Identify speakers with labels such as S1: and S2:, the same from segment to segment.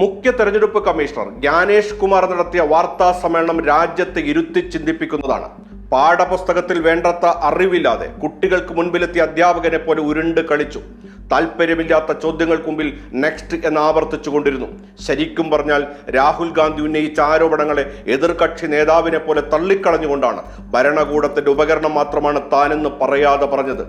S1: മുഖ്യ തെരഞ്ഞെടുപ്പ് കമ്മീഷണർ ജ്ഞാനേഷ് കുമാർ നടത്തിയ വാർത്താ സമ്മേളനം രാജ്യത്തെ ഇരുത്തി ചിന്തിപ്പിക്കുന്നതാണ്. പാഠപുസ്തകത്തിൽ വേണ്ടത്ര അറിവില്ലാതെ കുട്ടികൾക്ക് മുൻപിലെത്തിയ അധ്യാപകനെ പോലെ ഉരുണ്ട് കളിച്ചു. താല്പര്യമില്ലാത്ത ചോദ്യങ്ങൾക്ക് മുമ്പിൽ നെക്സ്റ്റ് എന്ന് ആവർത്തിച്ചു കൊണ്ടിരുന്നു ശരിക്കും പറഞ്ഞാൽ രാഹുൽ ഗാന്ധി ഉന്നയിച്ച ആരോപണങ്ങളെ എതിർകക്ഷി നേതാവിനെ പോലെ തള്ളിക്കളഞ്ഞുകൊണ്ടാണ് ഭരണകൂടത്തിന്റെ ഉപകരണം മാത്രമാണ് താനെന്ന് പറയാതെ പറഞ്ഞത്.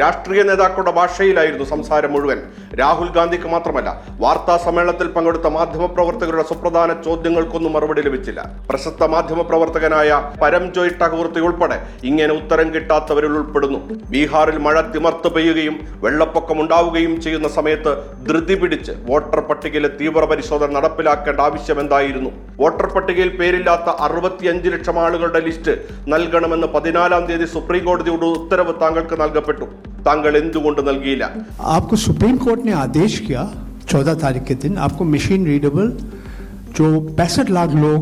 S1: രാഷ്ട്രീയ നേതാക്കളുടെ ഭാഷയിലായിരുന്നു സംസാരം മുഴുവൻ. രാഹുൽ ഗാന്ധി ഗാന്ധിക്ക് മാത്രമല്ല വാർത്താ സമ്മേളനത്തിൽ പങ്കെടുത്ത മാധ്യമപ്രവർത്തകരുടെ സുപ്രധാന ചോദ്യങ്ങൾക്കൊന്നും മറുപടി ലഭിച്ചില്ല. പ്രശസ്ത മാധ്യമപ്രവർത്തകനായ പരംജോയ് ടകൂർത്തി ഉൾപ്പെടെ ഇങ്ങനെ ഉത്തരം കിട്ടാത്തവരിൽ ഉൾപ്പെടുന്നു. ബീഹാറിൽ മഴ തിമർത്ത് പെയ്യുകയും വെള്ളപ്പൊക്കം ഉണ്ടാവുകയും ചെയ്യുന്ന സമയത്ത് ധൃതി പിടിച്ച് വോട്ടർ പട്ടികയിലെ തീവ്ര പരിശോധന നടപ്പിലാക്കേണ്ട ആവശ്യം എന്തായിരുന്നു? വോട്ടർ പട്ടികയിൽ പേരില്ലാത്ത അറുപത്തിയഞ്ച് ലക്ഷം ആളുകളുടെ ലിസ്റ്റ് നൽകണമെന്ന് പതിനാലാം തീയതി സുപ്രീം കോടതിയുടെ ഉത്തരവ് താങ്കൾക്ക് നൽകപ്പെട്ടു. താങ്കൾ എന്തുകൊണ്ട് നൽകിയില്ല
S2: आपको सुप्रीम कोर्ट ने आदेश किया चौदह तारीख के दिन आपको मशीन रीडेबल जो पैंसठ लाख लोग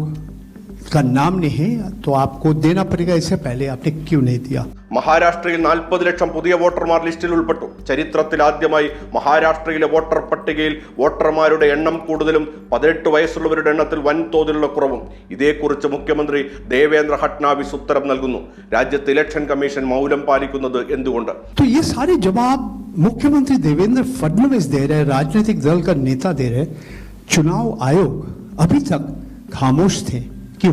S2: का नाम नहीं है तो आपको देना पड़ेगा इससे पहले आपने क्यों नहीं दिया
S1: മഹാരാഷ്ട്രയിൽ നാൽപ്പത് ലക്ഷം പുതിയ വോട്ടർമാർ ലിസ്റ്റിൽ ഉൾപ്പെട്ടു ചരിത്രത്തിൽ ആദ്യമായി മഹാരാഷ്ട്രയിലെ വോട്ടർ പട്ടികയിൽ വോട്ടർമാരുടെ എണ്ണം കൂടുതലും പതിനെട്ട് വയസ്സുള്ളവരുടെ എണ്ണത്തിൽ വൻതോതിലുള്ള കുറവും ഇതേക്കുറിച്ച് മുഖ്യമന്ത്രി ദേവേന്ദ്ര ഫട്നാവിസ് ഉത്തരം നൽകുന്നു രാജ്യത്ത് ഇലക്ഷൻ കമ്മീഷൻ മൗനം പാലിക്കുന്നത് എന്തുകൊണ്ട്
S2: तो ये सारे जवाब मुख्यमंत्री देवेंद्र फडणवीस दे रहे राजनीतिक दल का नेता दे रहे चुनाव आयोग अभी तक खामोश थे ക്യൂ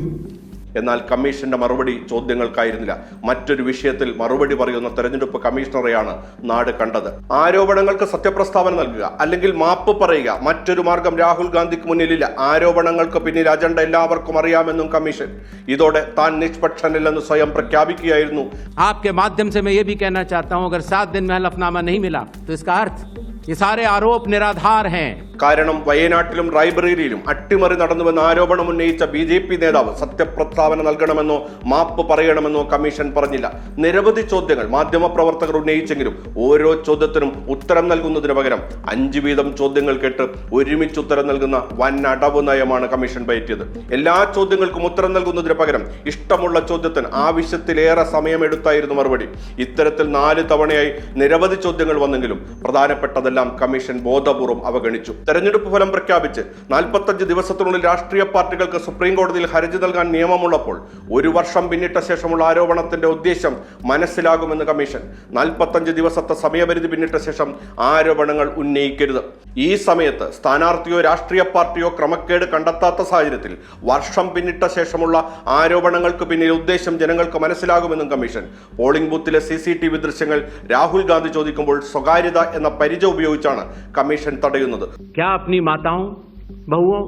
S1: എന്നാൽ കമ്മീഷന്റെ മറുപടി ചോദ്യങ്ങൾക്കായിരുന്നില്ല. മറ്റൊരു വിഷയത്തിൽ മറുപടി പറയുന്ന തെരഞ്ഞെടുപ്പ് കമ്മീഷണറെയാണ് നാട് കണ്ടത്. ആരോപണങ്ങൾക്ക് സത്യപ്രസ്താവന നൽകുക അല്ലെങ്കിൽ മാപ്പ് പറയുക. മറ്റൊരു മാർഗം രാഹുൽ ഗാന്ധിക്ക് മുന്നിലില്ല. ആരോപണങ്ങൾക്ക് പിന്നിൽ അജണ്ട എല്ലാവർക്കും അറിയാമെന്നും കമ്മീഷൻ. ഇതോടെ താൻ നിഷ്പക്ഷനല്ലെന്ന് സ്വയം പ്രഖ്യാപിക്കുകയായിരുന്നു.
S3: ആപ്കെ മാധ്യമം 7 ഈ സാരെ ആരോപ് നിരാധാർ ഹേ
S1: കാരണം വയനാട്ടിലും റായ്ബറേലിയിലും അട്ടിമറി നടന്നുവെന്ന ആരോപണം ഉന്നയിച്ച ബി ജെ പി നേതാവ് സത്യപ്രസ്താവന നൽകണമെന്നോ മാപ്പ് പറയണമെന്നോ കമ്മീഷൻ പറഞ്ഞില്ല. നിരവധി ചോദ്യങ്ങൾ മാധ്യമപ്രവർത്തകർ ഉന്നയിച്ചെങ്കിലും ഓരോ ചോദ്യത്തിനും ഉത്തരം നൽകുന്നതിന് പകരം അഞ്ച് വീതം ചോദ്യങ്ങൾ കേട്ട് ഒരുമിച്ച് ഉത്തരം നൽകുന്ന വൻ അടവ് നയമാണ് കമ്മീഷൻ പയറ്റിയത്. എല്ലാ ചോദ്യങ്ങൾക്കും ഉത്തരം നൽകുന്നതിന് പകരം ഇഷ്ടമുള്ള ചോദ്യത്തിന് ആവശ്യത്തിലേറെ സമയമെടുത്തായിരുന്നു മറുപടി. ഇത്തരത്തിൽ നാല് തവണയായി നിരവധി ചോദ്യങ്ങൾ വന്നെങ്കിലും പ്രധാനപ്പെട്ടതല്ല കമ്മീഷൻ ബോധപൂർവം അവഗണിച്ചു. തെരഞ്ഞെടുപ്പ് ഫലം പ്രഖ്യാപിച്ച് നാൽപ്പത്തഞ്ച് ദിവസത്തിനുള്ളിൽ രാഷ്ട്രീയ പാർട്ടികൾക്ക് സുപ്രീം കോടതിയിൽ ഹർജി നൽകാൻ നിയമമുള്ളപ്പോൾ ഒരു വർഷം പിന്നിട്ട ശേഷമുള്ള ആരോപണത്തിന്റെ ഉദ്ദേശം മനസ്സിലാകുമെന്ന് കമ്മീഷൻ. നാൽപ്പത്തഞ്ച് ദിവസത്തെ സമയപരിധി പിന്നിട്ട ശേഷം ആരോപണങ്ങൾ ഉന്നയിക്കരുത്. ഈ സമയത്ത് സ്ഥാനാർത്ഥിയോ രാഷ്ട്രീയ പാർട്ടിയോ ക്രമക്കേട് കണ്ടെത്താത്ത സാഹചര്യത്തിൽ വർഷം പിന്നിട്ട ശേഷമുള്ള ആരോപണങ്ങൾക്ക് പിന്നിൽ ഉദ്ദേശം ജനങ്ങൾക്ക് മനസ്സിലാകുമെന്നും കമ്മീഷൻ. പോളിംഗ് ബൂത്തിലെ സി ദൃശ്യങ്ങൾ രാഹുൽ ഗാന്ധി ചോദിക്കുമ്പോൾ സ്വകാര്യത എന്ന പരിച ഉപയോഗിച്ചാണ് കമ്മീഷൻ തടയുന്നത്.
S3: ബഹുവോ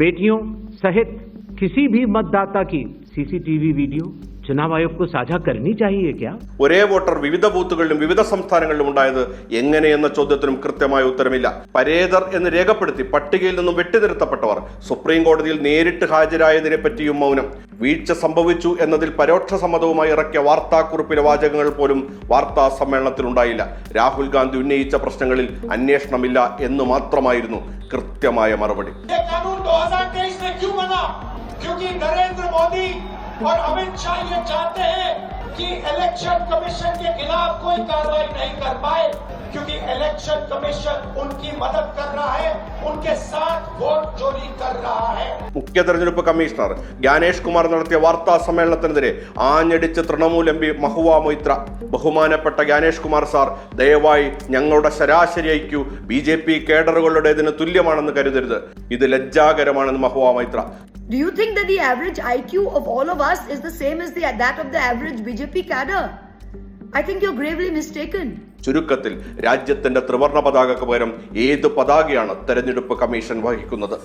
S3: ബേട്ടിയോ സഹിത് കിസി ഭി മത്ദാതാ കി C C T V video चुनाव आयोग को साझा करनी चाहिए क्या
S1: ഒരേ വോട്ടർ വിവിധ ബൂത്തുകളിലും വിവിധ സംസ്ഥാനങ്ങളിലും ഉണ്ടായത് എങ്ങനെയെന്ന ചോദ്യത്തിനും കൃത്യമായ ഉത്തരമില്ല പരേതർ എന്ന് രേഖപ്പെടുത്തി പട്ടികയിൽ നിന്നും വെട്ടിനിർത്തപ്പെട്ടവർ സുപ്രീം കോടതിയിൽ നേരിട്ട് ഹാജരായതിനെ പറ്റിയും മൗനം വീഴ്ച സംഭവിച്ചു എന്നതിൽ പരോക്ഷ സമ്മതവുമായി ഇറക്കിയ വാർത്താക്കുറിപ്പിലെ വാചകങ്ങൾ പോലും വാർത്താ സമ്മേളനത്തിലുണ്ടായില്ല രാഹുൽ ഗാന്ധി ഉന്നയിച്ച പ്രശ്നങ്ങളിൽ അന്വേഷണമില്ല എന്ന് മാത്രമായിരുന്നു കൃത്യമായ മറുപടി
S4: ये कानून 2023 में क्यों बना क्योंकि नरेंद्र मोदी और अमित शाह ये चाहते हैं कि इलेक्शन कमीशन के खिलाफ कोई कार्रवाई नहीं कर पाए क्योंकि इलेक्शन कमीशन उनकी मदद कर रहा है उनके साथ वोट चोरी कर रहा है
S1: മുഖ്യ തെരഞ്ഞെടുപ്പ് കമ്മീഷണർ ജ്ഞാനേഷ് കുമാർ നടത്തിയ വാർത്താ സമ്മേളനത്തിനെതിരെ ആഞ്ഞടിച്ച് തൃണമൂൽ എം പി മഹുവ മൊയ്ത്ര ബഹുമാനപ്പെട്ട ജ്ഞാനേഷ് കുമാർ സാർ ദയവായി ഞങ്ങളുടെ ശരാശരി ഐക്യു ബി ജെ പി കേഡറുകളുടേതിന് തുല്യമാണെന്ന് കരുതരുത് ഇത് ലജ്ജാകരമാണെന്ന് Mahua Maitra
S5: Do you think that the average IQ of all of us is the same as the, that of the average BJP cadre? I think you're gravely mistaken.
S1: ചുരുക്കത്തിൽ രാജ്യത്തിന്റെ ത്രിവർണ പതാകക്ക് പകരം ഏത് പതാകയാണ് തെരഞ്ഞെടുപ്പ് കമ്മീഷൻ വഹിക്കുന്നത്